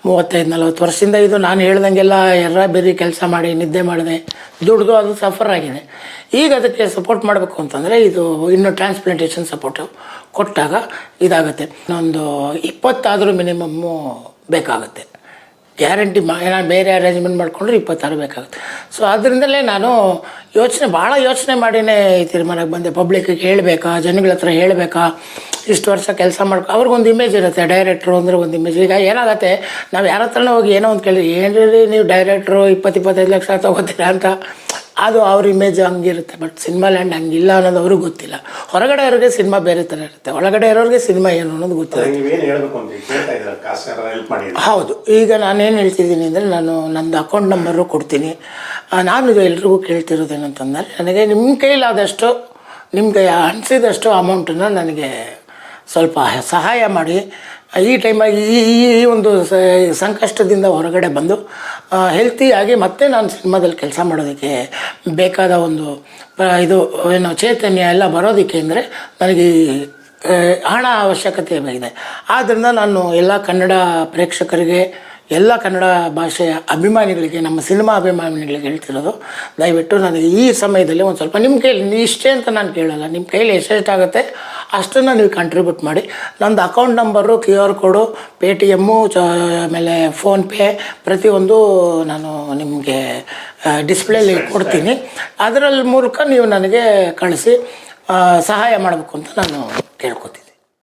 ಮೂವತ್ತೈದು, ನಲ್ವತ್ತು ವರ್ಷದಿಂದ ಇದು ನಾನು ಹೇಳ್ದಂಗೆಲ್ಲ ಎರ್ರ ಬೇರೆ ಕೆಲಸ ಮಾಡಿ, ನಿದ್ದೆ ಮಾಡಿದೆ ದುಡ್ದು ಅದು ಸಫರ್ ಆಗಿದೆ. ಈಗ ಅದಕ್ಕೆ ಸಪೋರ್ಟ್ ಮಾಡಬೇಕು ಅಂತಂದರೆ ಇದು ಇನ್ನು ಟ್ರಾನ್ಸ್ಪ್ಲಾಂಟೇಷನ್ ಸಪೋರ್ಟು ಕೊಟ್ಟಾಗ ಇದಾಗುತ್ತೆ. ಒಂದು ಇಪ್ಪತ್ತಾದರೂ ಮಿನಿಮಮ್ಮು ಬೇಕಾಗುತ್ತೆ. ಗ್ಯಾರಂಟಿ ಮಾ ನಾನು ಬೇರೆ ಅರೇಂಜ್ಮೆಂಟ್ ಮಾಡಿಕೊಂಡ್ರೆ ಇಪ್ಪತ್ತಾರು ಬೇಕಾಗುತ್ತೆ. ಸೊ ಅದರಿಂದಲೇ ನಾನು ಯೋಚನೆ ಭಾಳ ಯೋಚನೆ ಮಾಡಿನೇ ಈ ತೀರ್ಮಾನಕ್ಕೆ ಬಂದೆ. ಪಬ್ಲಿಕ್ಕಿಗೆ ಹೇಳಬೇಕಾ, ಜನಗಳ ಹತ್ರ ಹೇಳಬೇಕಾ, ಇಷ್ಟು ವರ್ಷ ಕೆಲಸ ಮಾಡ್ಕೊ, ಅವ್ರಿಗೊಂದು ಇಮೇಜ್ ಇರುತ್ತೆ ಡೈರೆಕ್ಟ್ರು ಅಂದರೆ ಒಂದು ಇಮೇಜ್ ಈಗ ಏನಾಗುತ್ತೆ, ನಾವು ಯಾರ ಹತ್ರನೇ ಹೋಗಿ ಏನೋ ಒಂದು ಕೇಳಿ, ಏನ್ರಿ ನೀವು ಡೈರೆಕ್ಟ್ರು ಇಪ್ಪತ್ತು ಇಪ್ಪತ್ತೈದು ಲಕ್ಷ ತಗೋತೀರಾ? ಅಂತ ಅದು ಅವ್ರ ಇಮೇಜ್ ಹಂಗಿರುತ್ತೆ ಬಟ್ ಸಿನಿಮಾ ಲ್ಯಾಂಡ್ ಹಂಗಿಲ್ಲ ಅನ್ನೋದು ಅವ್ರಿಗೆ ಗೊತ್ತಿಲ್ಲ. ಹೊರಗಡೆ ಇರೋರಿಗೆ ಸಿನಿಮಾ ಬೇರೆ ಥರ ಇರುತ್ತೆ ಒಳಗಡೆ ಇರೋರಿಗೆ ಸಿನಿಮಾ ಏನು ಅನ್ನೋದು ಗೊತ್ತಿಲ್ಲ. ಹೌದು ಈಗ ನಾನೇನು ಹೇಳ್ತಿದ್ದೀನಿ ಅಂದರೆ ನಾನು ನಂದು ಅಕೌಂಟ್ ನಂಬರು ಕೊಡ್ತೀನಿ. ನಾನು ಇದು ಎಲ್ರಿಗೂ ಕೇಳ್ತಿರೋದೇನಂತಂದರೆ ನನಗೆ ನಿಮ್ಮ ಕೈಲಾದಷ್ಟು ನಿಮಗೆ ಅನಿಸಿದಷ್ಟು ಅಮೌಂಟನ್ನು ನನಗೆ ಸ್ವಲ್ಪ ಸಹಾಯ ಮಾಡಿ. ಈ ಟೈಮಾಗಿ ಈ ಈ ಒಂದು ಸಂಕಷ್ಟದಿಂದ ಹೊರಗಡೆ ಬಂದು ಹೆಲ್ತಿಯಾಗಿ ಮತ್ತೆ ನಾನು ಸಿನಿಮಾದಲ್ಲಿ ಕೆಲಸ ಮಾಡೋದಕ್ಕೆ ಬೇಕಾದ ಒಂದು ಇದು, ಏನು ಚೈತನ್ಯ ಎಲ್ಲ ಬರೋದಕ್ಕೆ ಅಂದರೆ ನನಗೆ ಹಣ ಅವಶ್ಯಕತೆ ಇದೆ. ಆದ್ದರಿಂದ ನಾನು ಎಲ್ಲ ಕನ್ನಡ ಪ್ರೇಕ್ಷಕರಿಗೆ, ಎಲ್ಲ ಕನ್ನಡ ಭಾಷೆಯ ಅಭಿಮಾನಿಗಳಿಗೆ, ನಮ್ಮ ಸಿನಿಮಾ ಅಭಿಮಾನಿಗಳಿಗೆ ಹೇಳ್ತಿರೋದು, ದಯವಿಟ್ಟು ನನಗೆ ಈ ಸಮಯದಲ್ಲಿ ಒಂದು ಸ್ವಲ್ಪ ನಿಮ್ಮ ಕೈಲಿ ನೀ ಇಷ್ಟೇ ಅಂತ ನಾನು ಕೇಳಲ್ಲ ನಿಮ್ಮ ಕೈಲಿ ಎಷ್ಟೆಷ್ಟಾಗುತ್ತೆ ಅಷ್ಟನ್ನು ನೀವು ಕಂಟ್ರಿಬ್ಯೂಟ್ ಮಾಡಿ. ನಂದು account number Q R code Paytm ಚ ಆಮೇಲೆ ಫೋನ್ಪೇ ಪ್ರತಿಯೊಂದು ನಾನು ನಿಮಗೆ ಡಿಸ್ಪ್ಲೇಲಿ ಕೊಡ್ತೀನಿ. ಅದರಲ್ಲಿ ಮೂಲಕ ನೀವು ನನಗೆ ಕಳಿಸಿ ಸಹಾಯ ಮಾಡಬೇಕು ಅಂತ ನಾನು ಕೇಳ್ಕೊತೀನಿ.